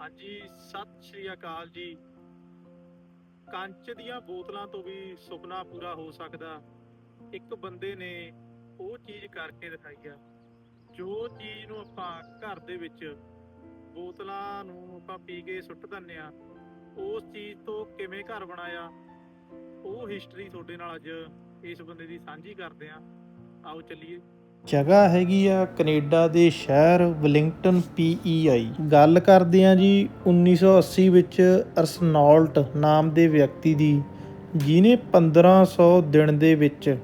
ਹਾਂਜੀ, ਸਤਿ ਸ਼੍ਰੀ ਅਕਾਲ ਜੀ। ਕੰਚ ਦੀਆਂ ਬੋਤਲਾਂ ਤੋਂ ਵੀ ਸੁਪਨਾ ਪੂਰਾ ਹੋ ਸਕਦਾ। ਇੱਕ ਬੰਦੇ ਨੇ ਉਹ ਚੀਜ਼ ਕਰਕੇ ਦਿਖਾਈ ਆ। ਜੋ ਚੀਜ਼ ਨੂੰ ਆਪਾਂ ਘਰ ਦੇ ਵਿੱਚ ਬੋਤਲਾਂ ਨੂੰ ਆਪਾਂ ਪੀ ਕੇ ਸੁੱਟ ਦਿੰਨੇ ਆ, ਉਸ ਚੀਜ਼ ਤੋਂ ਕਿਵੇਂ ਘਰ ਬਣਾਇਆ, ਉਹ ਹਿਸਟਰੀ ਤੁਹਾਡੇ ਨਾਲ ਅੱਜ ਇਸ ਬੰਦੇ ਦੀ ਸਾਂਝੀ ਕਰਦੇ ਆ। ਆਓ ਚੱਲੀਏ। ਜਗ੍ਹਾ ਹੈਗੀ ਆ ਕੈਨੇਡਾ ਦੇ ਸ਼ਹਿਰ ਵਲਿੰਗਟਨ ਪੀਈਆਈ। ਗੱਲ ਕਰਦੇ ਆ ਜੀ 1980 ਵਿੱਚ ਅਰਸਨੌਲਟ ਨਾਮ ਦੇ ਵਿਅਕਤੀ ਦੀ ਜਿਨੇ 1500 ਦਿਨ ਦੇ ਵਿੱਚ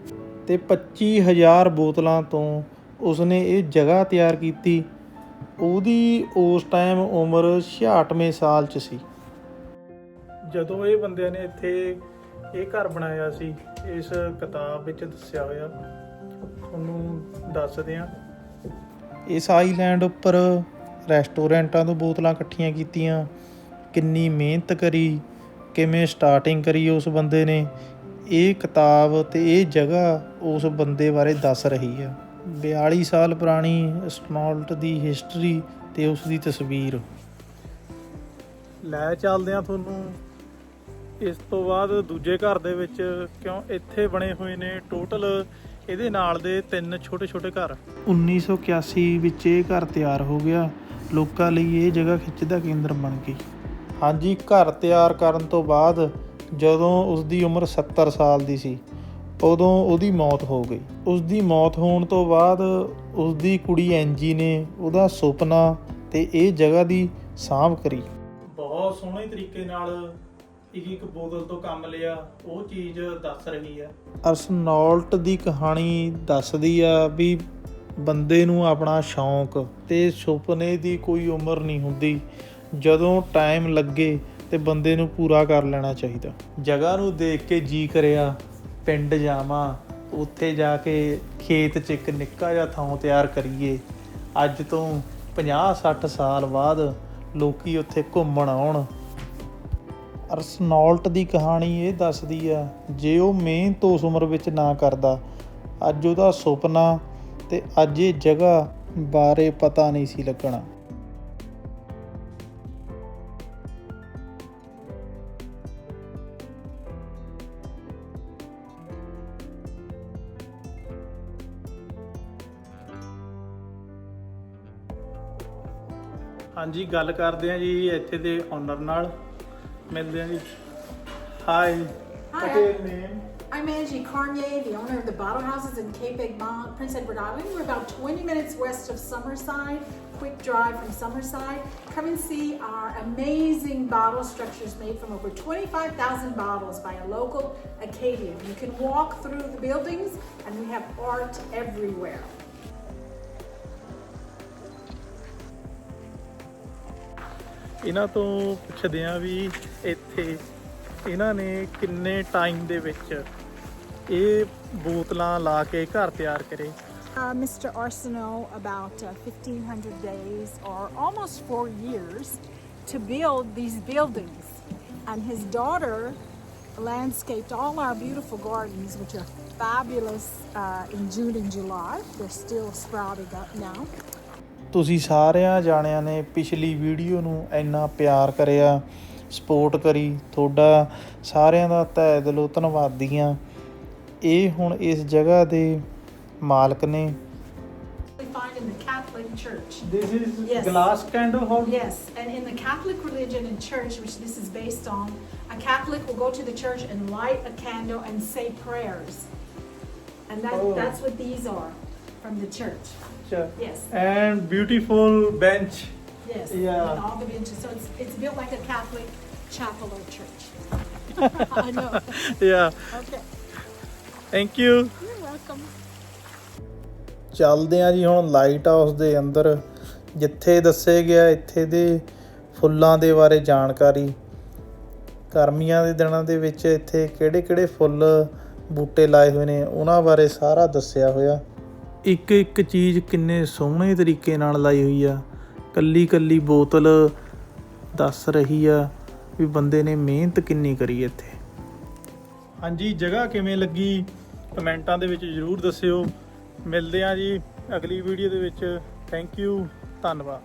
ਤੇ 25000 ਬੋਤਲਾਂ ਤੋਂ ਉਸਨੇ ਇਹ ਜਗ੍ਹਾ ਤਿਆਰ ਕੀਤੀ। ਉਹਦੀ ਉਸ ਟਾਈਮ ਉਮਰ 66ਵੇਂ ਸਾਲ 'ਚ ਸੀ। ਜਦੋਂ ਇਹ ਬੰਦਿਆਂ ਨੇ ਇੱਥੇ ਇਹ ਘਰ ਬਣਾਇਆ ਸੀ, ਇਸ ਕਿਤਾਬ ਵਿੱਚ ਦੱਸਿਆ ਹੋਇਆ ਤੁਹਾਨੂੰ ਦੱਸਦੇ ਹਾਂ। ਇਸ ਆਈਲੈਂਡ ਉੱਪਰ ਰੈਸਟੋਰੈਂਟਾਂ ਤੋਂ ਬੋਤਲਾਂ ਇਕੱਠੀਆਂ ਕੀਤੀਆਂ। ਕਿੰਨੀ ਮਿਹਨਤ ਕਰੀ ਕਿਵੇਂ ਸਟਾਰਟਿੰਗ ਕਰੀ ਉਸ ਬੰਦੇ ਨੇ। ਇਹ ਕਿਤਾਬ ਤੇ ਇਹ ਜਗ੍ਹਾ ਉਸ ਬੰਦੇ ਬਾਰੇ ਦੱਸ ਰਹੀ ਹੈ। 42 ਸਾਲ ਪੁਰਾਣੀ ਸਟਨੋਲਟ ਦੀ ਹਿਸਟਰੀ ਤੇ ਉਸ ਦੀ ਤਸਵੀਰ। ਲੈ ਚੱਲਦੇ ਆ ਤੁਹਾਨੂੰ। ਇਸ ਤੋਂ ਬਾਅਦ ਦੂਜੇ ਘਰ ਦੇ ਵਿੱਚ ਕਿਉਂ ਇੱਥੇ ਬਣੇ ਹੋਏ ਨੇ। ਟੋਟਲ ਇਹਦੇ ਨਾਲ ਦੇ ਤਿੰਨ ਛੋਟੇ ਛੋਟੇ ਘਰ 1981 ਵਿੱਚ ਇਹ ਘਰ ਤਿਆਰ ਹੋ ਗਿਆ। ਲੋਕਾਂ ਲਈ ਇਹ ਜਗ੍ਹਾ ਖਿੱਚ ਦਾ ਕੇਂਦਰ ਬਣ ਗਈ। ਹਾਂਜੀ ਘਰ ਤਿਆਰ ਕਰਨ ਤੋਂ ਬਾਅਦ ਜਦੋਂ ਉਸ ਦੀ ਉਮਰ 70 ਸਾਲ ਦੀ ਸੀ ਉਦੋਂ ਉਹਦੀ ਮੌਤ ਹੋ ਗਈ। ਉਸ ਦੀ ਮੌਤ ਹੋਣ ਤੋਂ ਬਾਅਦ ਉਸ ਦੀ ਕੁੜੀ ਐਂਜੀ ਨੇ ਉਹਦਾ ਸੁਪਨਾ ਤੇ ਇਹ ਜਗ੍ਹਾ ਦੀ ਸਾਂਭ ਕਰੀ। ਬਹੁਤ ਸੋਹਣੇ ਤਰੀਕੇ ਨਾਲ ਇੱਕ ਇੱਕ ਬੋਤਲ ਤੋਂ ਕੰਮ ਲਿਆ, ਉਹ ਚੀਜ਼ ਦੱਸ ਰਹੀ ਆ। ਅਰਸਨੌਲਟ ਦੀ ਕਹਾਣੀ ਦੱਸਦੀ ਆ ਵੀ ਬੰਦੇ ਨੂੰ ਆਪਣਾ ਸ਼ੌਂਕ ਤੇ ਸੁਪਨੇ ਦੀ ਕੋਈ ਉਮਰ ਨਹੀਂ ਹੁੰਦੀ। ਜਦੋਂ ਟਾਈਮ ਲੱਗੇ ਤੇ ਬੰਦੇ ਨੂੰ ਪੂਰਾ ਕਰ ਲੈਣਾ ਚਾਹੀਦਾ। ਜਗ੍ਹਾ ਨੂੰ ਦੇਖ ਕੇ ਜੀ ਕਰਿਆ, ਪਿੰਡ ਜਾਵਾਂ, ਉੱਥੇ ਜਾ ਕੇ ਖੇਤ 'ਚ ਇੱਕ ਨਿੱਕਾ ਜਿਹਾ ਥਾਂ ਤਿਆਰ ਕਰੀਏ। ਅੱਜ ਤੋਂ 50-60 ਸਾਲ ਬਾਅਦ ਲੋਕੀ ਉੱਥੇ ਘੁੰਮਣ ਆਉਣ। ਅਰਸਨੌਲਟ ਦੀ ਕਹਾਣੀ ਇਹ ਦੱਸਦੀ ਆ ਜੇ ਉਹ ਮਿਹਨਤ ਉਸ ਉਮਰ ਵਿੱਚ ਨਾ ਕਰਦਾ, ਅੱਜ ਉਹਦਾ ਸੁਪਨਾ ਤੇ ਅੱਜ ਇਹ ਜਗ੍ਹਾ ਬਾਰੇ ਪਤਾ ਨਹੀਂ ਸੀ ਲੱਗਣਾ। ਹਾਂਜੀ, ਗੱਲ ਕਰਦੇ ਆ ਜੀ ਇੱਥੇ ਦੇ ਓਨਰ ਨਾਲ। Melanie. Hi. Hi. What's your name? I'm Angie Carnier, the owner of the Bottle Houses in Cape Egmont, Prince Edward Island. We're about 20 minutes west of Summerside, quick drive from Summerside. Come and see our amazing bottle structures made from over 25,000 bottles by a local Acadian. You can walk through the buildings and we have art everywhere. ਇਹਨਾਂ ਤੋਂ ਪੁੱਛਦੇ ਆ ਵੀ ਇੱਥੇ ਇਹਨਾਂ ਨੇ ਕਿੰਨੇ time ਦੇ ਵਿੱਚ ਇਹ ਬੋਤਲਾਂ ਲਾ ਕੇ ਘਰ ਤਿਆਰ ਕਰੇ Uh, Mr. Arsenault, about uh, 1,500 days or almost four years to build these buildings. And his daughter landscaped all our beautiful gardens, which are fabulous uh, in June and July. They're still sprouting up now. ਤੁਸੀਂ ਸਾਰਿਆਂ ਜਾਣਿਆਂ ਨੇ ਪਿਛਲੀ video ਨੂੰ ਇੰਨਾ ਪਿਆਰ ਕਰਿਆ support ਕਰੀ ਤੁਹਾਡਾ ਸਾਰਿਆਂ ਦਾ ਤਹਿ ਦਿਲੋਂ ਧੰਨਵਾਦੀ ਹਾਂ ਇਹ ਹੁਣ ਇਸ ਜਗ੍ਹਾ ਦੇ ਮਾਲਕ ਨੇ We find in the Catholic Church. This is Yes. glass candle hall. Yes, and in the Catholic religion and church, which this is based on, a Catholic will go to the church and light a candle and say prayers. And that, Oh. that's what these are from the church. Yes, And beautiful bench. yes. Yeah. And all the benches. So it's, it's built like a Catholic chapel or church. I know. Yeah. Okay. Thank you. You're welcome. ਚੱਲਦੇ ਆ ਜੀ ਹੁਣ light house ਦੇ ਅੰਦਰ ਜਿੱਥੇ ਦੱਸੇ ਗਿਆ ਇੱਥੇ ਦੇ ਫੁੱਲਾਂ ਦੇ ਬਾਰੇ ਜਾਣਕਾਰੀ ਗਰਮੀਆਂ ਦੇ ਦਿਨਾਂ ਦੇ ਵਿੱਚ ਇੱਥੇ ਕਿਹੜੇ-ਕਿਹੜੇ ਫੁੱਲ ਬੂਟੇ ਲਾਏ ਹੋਏ ਨੇ ਉਹਨਾਂ ਬਾਰੇ ਸਾਰਾ ਦੱਸਿਆ ਹੋਇਆ ਇੱਕ ਇੱਕ ਚੀਜ਼ ਕਿੰਨੇ ਸੋਹਣੇ ਤਰੀਕੇ ਨਾਲ ਲਾਈ ਹੋਈ ਆ। ਕੱਲੀ ਕੱਲੀ ਬੋਤਲ ਦੱਸ ਰਹੀ ਆ ਵੀ ਬੰਦੇ ਨੇ ਮਿਹਨਤ ਕਿੰਨੀ ਕਰੀ ਇੱਥੇ। ਹਾਂਜੀ, ਜਗ੍ਹਾ ਕਿਵੇਂ ਲੱਗੀ? ਕਮੈਂਟਾਂ ਦੇ ਵਿੱਚ ਜਰੂਰ ਦੱਸਿਓ। ਮਿਲਦੇ ਹਾਂ ਜੀ ਅਗਲੀ ਵੀਡੀਓ ਦੇ ਵਿੱਚ। ਥੈਂਕ ਯੂ ਧੰਨਵਾਦ।